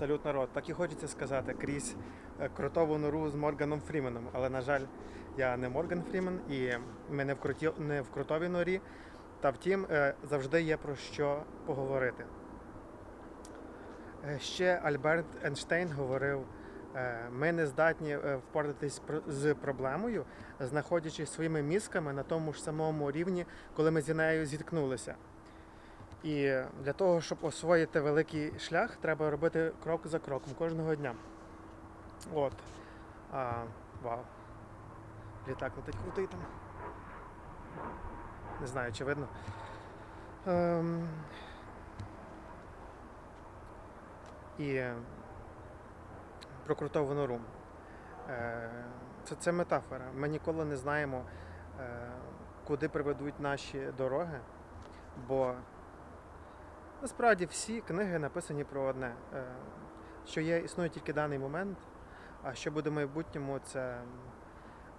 Салют народ. Так і хочеться сказати крізь е, кротову нору з Морганом Фріменом. Але, на жаль, я не Морган Фрімен і ми не в, круті... не в кротовій норі. Та втім, е, завжди є про що поговорити. Е, Ще Альберт Ейнштейн говорив: ми не здатні впоратись з проблемою, знаходячись своїми мізками на тому ж самому рівні, коли ми з нею зіткнулися. І для того, щоб освоїти великий шлях, треба робити крок за кроком кожного дня. От. А, вау. Літак летить крутий там. Не знаю, чи видно. Ем... І про крутову нору. Е, Це, це метафора. Ми ніколи не знаємо, е, куди приведуть наші дороги, бо Насправді всі книги написані про одне, е, що є, існує тільки даний момент, а що буде в майбутньому, це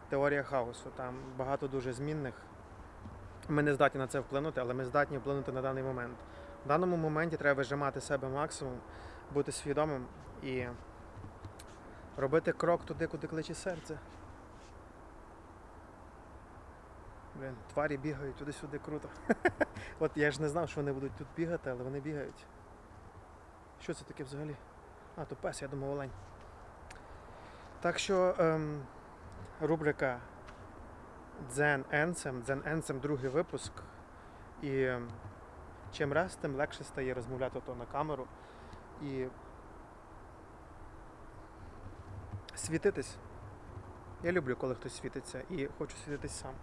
теорія хаосу. Там багато дуже змінних. Ми не здатні на це вплинути, але ми здатні вплинути на даний момент. В даному моменті треба вижимати себе максимум, бути свідомим і робити крок туди, куди кличе серце. Блін, тварі бігають туди-сюди круто. От я ж не знав, що вони будуть тут бігати, але вони бігають. Що це таке взагалі? А, то пес, я думав олень. Так що ем, рубрика Дзен Енсем, Дзен Енсем другий випуск. І ем, чим раз, тим легше стає розмовляти то на камеру і світитись. Я люблю, коли хтось світиться і хочу світитись сам.